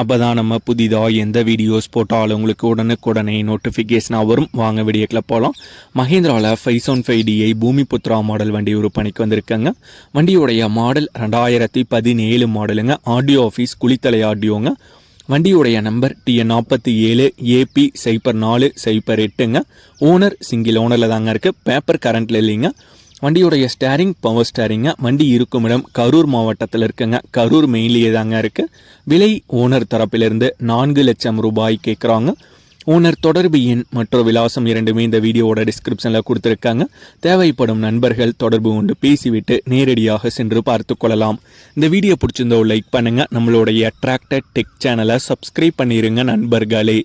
அப்போ தான் நம்ம புதிதாக எந்த வீடியோஸ் போட்டாலும் உங்களுக்கு உடனுக்குடனே நோட்டிஃபிகேஷனாக வரும். வாங்க வீடியோக்கில் போகலாம் மஹேந்திராவில் five seven five DI Bhumiputra model வண்டி விற்பனைக்கு வந்திருக்கேங்க. வண்டியுடைய மாடல் ரெண்டாயிரத்தி பதினேழு மாடலுங்க ஆடியோ ஆஃபீஸ் குளித்தலை ஆடியோங்க வண்டியுடைய நம்பர் டிஎன் நாற்பத்தி ஏழு ஏபி சைப்பர் நாலு சைப்பர் எட்டுங்க. ஓனர் சிங்கிள் ஓனரில் தாங்க இருக்குது பேப்பர் கரண்ட்டில் இல்லைங்க. வண்டியுடைய ஸ்டேரிங் பவர் ஸ்டேரிங்க வண்டி இருக்கும் இடம் கரூர் மாவட்டத்தில் இருக்குங்க. கரூர் மெயின்லேயே தாங்க இருக்குது விலை ஓனர் தரப்பிலிருந்து நான்கு லட்சம் ரூபாய் கேட்குறாங்க ஓனர் தொடர்பு எண் மற்றும் விலாசம் இரண்டுமே இந்த வீடியோவோட டிஸ்கிரிப்ஷனில் கொடுத்துருக்காங்க. தேவைப்படும் நண்பர்கள் தொடர்பு கொண்டு பேசிவிட்டு நேரடியாக சென்று பார்த்து கொள்ளலாம். இந்த வீடியோ பிடிச்சிருந்தோ லைக் பண்ணுங்கள் நம்மளுடைய அட்ராக்டட் டெக் சேனலை சப்ஸ்கிரைப் பண்ணிடுங்க நண்பர்களே.